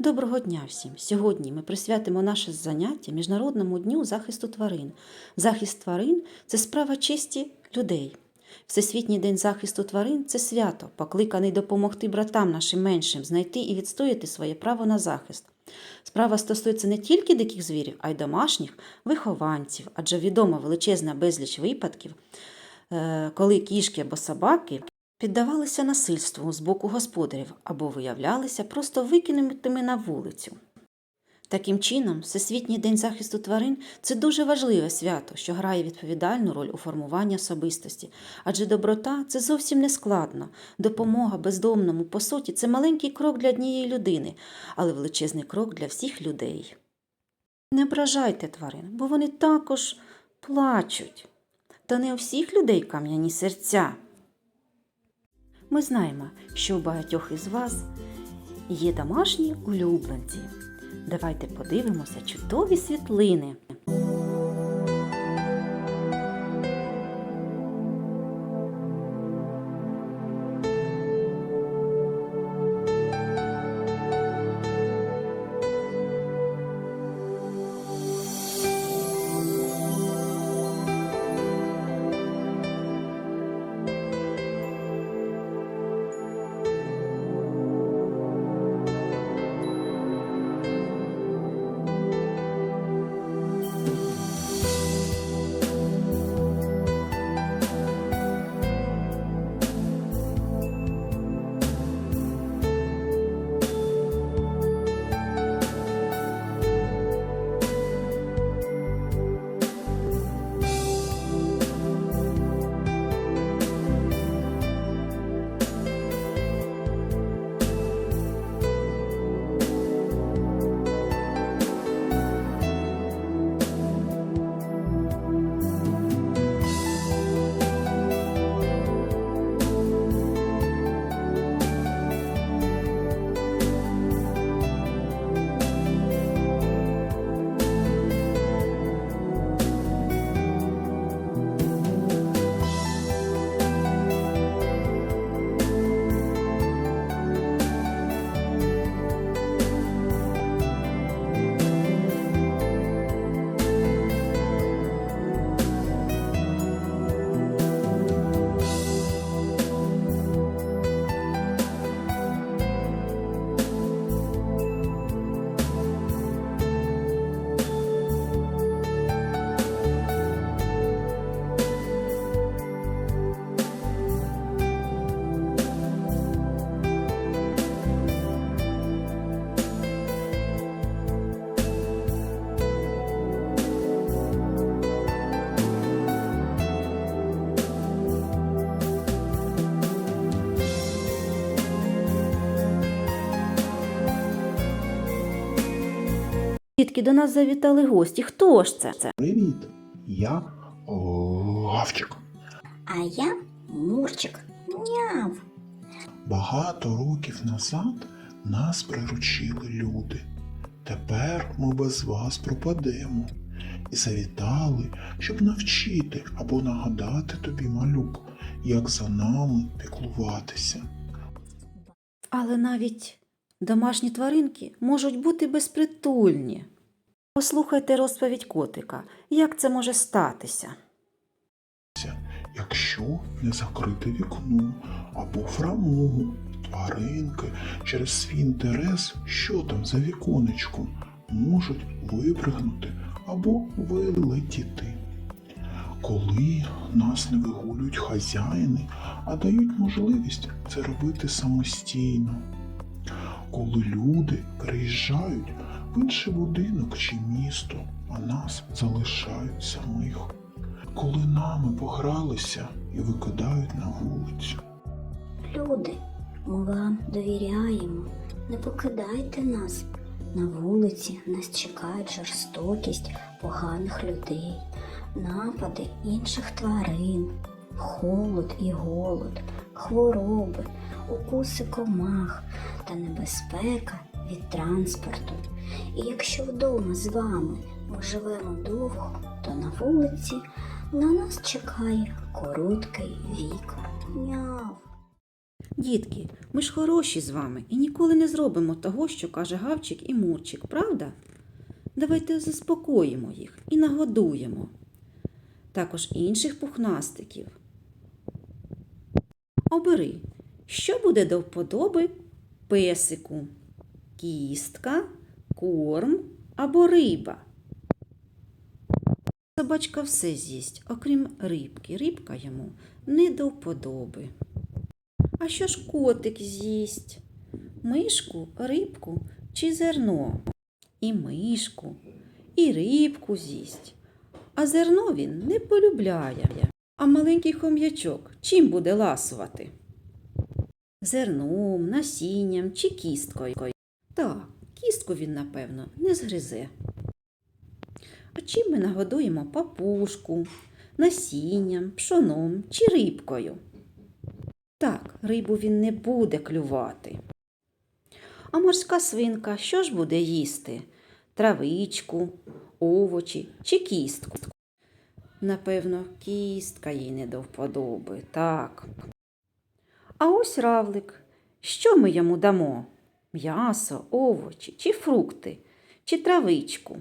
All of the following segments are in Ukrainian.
Доброго дня всім! Сьогодні ми присвятимо наше заняття Міжнародному дню захисту тварин. Захист тварин це справа честі людей. Всесвітній день захисту тварин це свято, покликаний допомогти братам нашим меншим знайти і відстояти своє право на захист. Справа стосується не тільки диких звірів, а й домашніх вихованців, адже відома величезна безліч випадків, е, коли кішки або собаки піддавалися насильству з боку господарів або виявлялися просто викинутими на вулицю. Таким чином, Всесвітній день захисту тварин це дуже важливе свято, що грає відповідальну роль у формуванні особистості, адже доброта це зовсім не складно. Допомога бездомному, по суті, це маленький крок для однієї людини, але величезний крок для всіх людей. Не ображайте тварин, бо вони також плачуть. Та не у всіх людей кам'яні серця. Ми знаємо, що у багатьох із вас є домашні улюбленці. Давайте подивимося чудові світлини. Дітки до нас завітали гості. Хто ж це? це? Привіт! Я Лавчик. А я Мурчик. Няв. Багато років назад нас приручили люди. Тепер ми без вас пропадемо. І завітали, щоб навчити або нагадати тобі, малюк, як за нами піклуватися. Але навіть домашні тваринки можуть бути безпритульні. Послухайте розповідь котика, як це може статися. Якщо не закрити вікно або фрамугу, тваринки через свій інтерес, що там за віконечком, можуть випригнути або вилетіти. Коли нас не вигулюють хазяїни, а дають можливість це робити самостійно. Коли люди переїжджають в інший будинок чи місто, а нас залишають самих коли нами погралися і викидають на вулицю. Люди, ми вам довіряємо. Не покидайте нас. На вулиці нас чекають жорстокість поганих людей, напади інших тварин, холод і голод, хвороби, укуси комах та небезпека від транспорту. І якщо вдома з вами ми живемо довго, то на вулиці на нас чекає короткий вік. Няв. Дітки, ми ж хороші з вами і ніколи не зробимо того, що каже Гавчик і Мурчик, правда? Давайте заспокоїмо їх і нагодуємо. Також інших пухнастиків. Обери, що буде до вподоби песику? Кістка, корм або риба. Собачка все з'їсть, окрім рибки. Рибка йому не до вподоби. А що ж котик з'їсть? Мишку, рибку чи зерно? І мишку, і рибку з'їсть. А зерно він не полюбляє. А маленький хом'ячок чим буде ласувати? Зерном, насінням чи кісткою. Так, кістку він, напевно, не згризе. А чим ми нагодуємо папушку, насінням, пшоном чи рибкою? Так, рибу він не буде клювати. А морська свинка що ж буде їсти? Травичку, овочі чи кістку? Напевно, кістка їй не до вподоби, так. А ось равлик. Що ми йому дамо? М'ясо, овочі чи фрукти, чи травичку?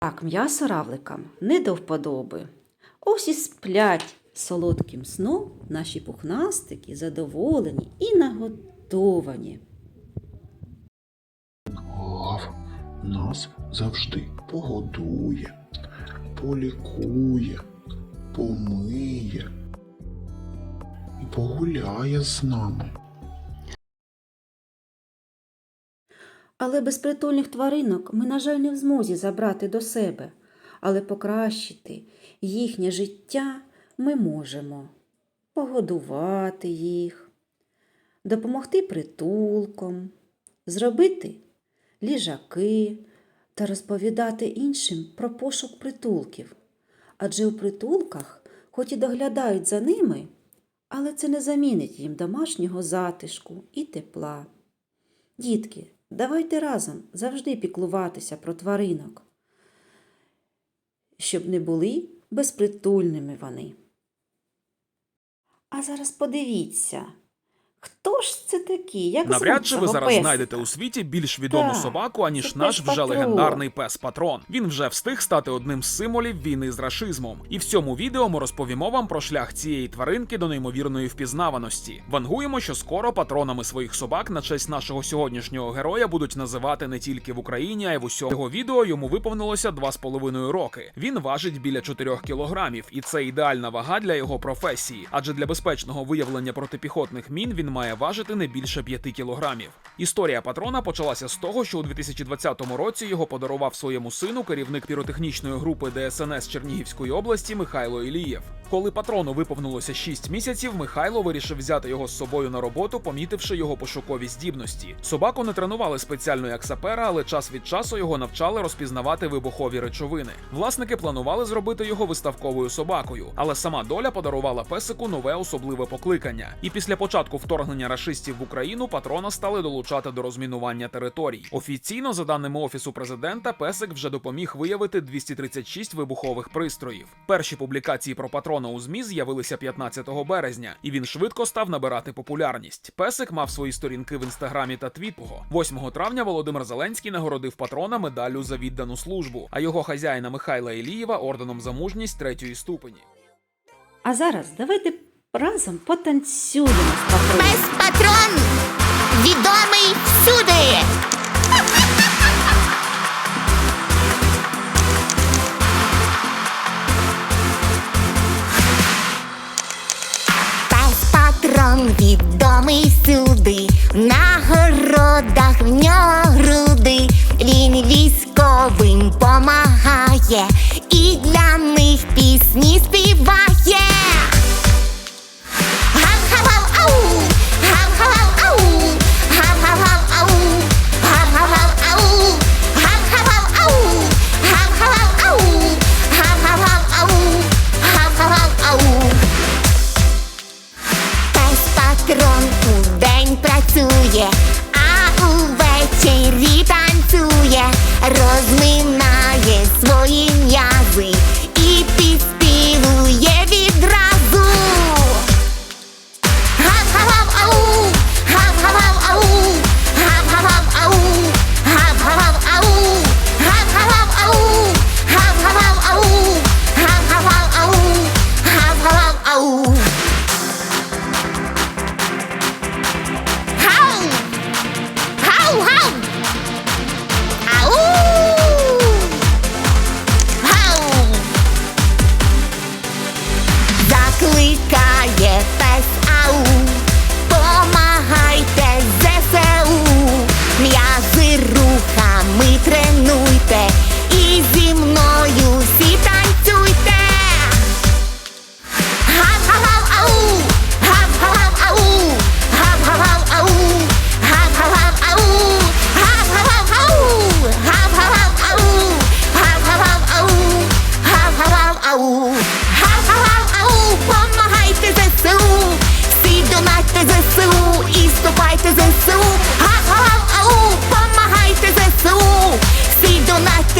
Так, м'ясо равликам не до вподоби. Ось і сплять солодким сном наші пухнастики, задоволені і нагодовані. Гав нас завжди погодує, полікує, помиє погуляє з нами. Але безпритульних тваринок ми, на жаль, не в змозі забрати до себе, але покращити їхнє життя ми можемо погодувати їх, допомогти притулком, зробити ліжаки та розповідати іншим про пошук притулків. Адже у притулках, хоч і доглядають за ними, але це не замінить їм домашнього затишку і тепла. Дітки, давайте разом завжди піклуватися про тваринок, щоб не були безпритульними вони. А зараз подивіться, хто ж це такі? Як Навряд чи ви зараз песика? знайдете у світі більш відому Так, собаку, аніж наш вже Патрон. легендарний пес Патрон. Він вже встиг стати одним з символів війни з рашизмом. І в цьому відео ми розповімо вам про шлях цієї тваринки до неймовірної впізнаваності. Вангуємо, що скоро патронами своїх собак на честь нашого сьогоднішнього героя будуть називати не тільки в Україні, а й в усьому Цього відео. Йому виповнилося два з половиною роки. Він важить біля 4 кілограмів, і це ідеальна вага для його професії. Адже для безпечного виявлення протипіхотних мін він має важити не більше 5 кілограмів. Історія патрона почалася з того, що у 2020 році його подарував своєму сину керівник піротехнічної групи ДСНС Чернігівської області Михайло Ілієв. Коли патрону виповнилося 6 місяців, Михайло вирішив взяти його з собою на роботу, помітивши його пошукові здібності. Собаку не тренували спеціально як сапера, але час від часу його навчали розпізнавати вибухові речовини. Власники планували зробити його виставковою собакою, але сама доля подарувала песику нове особливе покликання. І після початку вторгнення рашистів в Україну патрона стали долучати до розмінування територій. Офіційно, за даними офісу президента, песик вже допоміг виявити 236 вибухових пристроїв. Перші публікації про патрона у змі з'явилися 15 березня, і він швидко став набирати популярність. Песик мав свої сторінки в інстаграмі та твітого. 8 травня Володимир Зеленський нагородив патрона медаллю за віддану службу, а його хазяїна Михайла Ілієва орденом за мужність третьої ступені. А зараз давайте разом потанцюємо з патроном. Пес патрон відомий всюди. Пес патрон відомий всюди. В нагородах в нього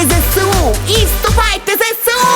ЗСУ і вступайте ЗСУ!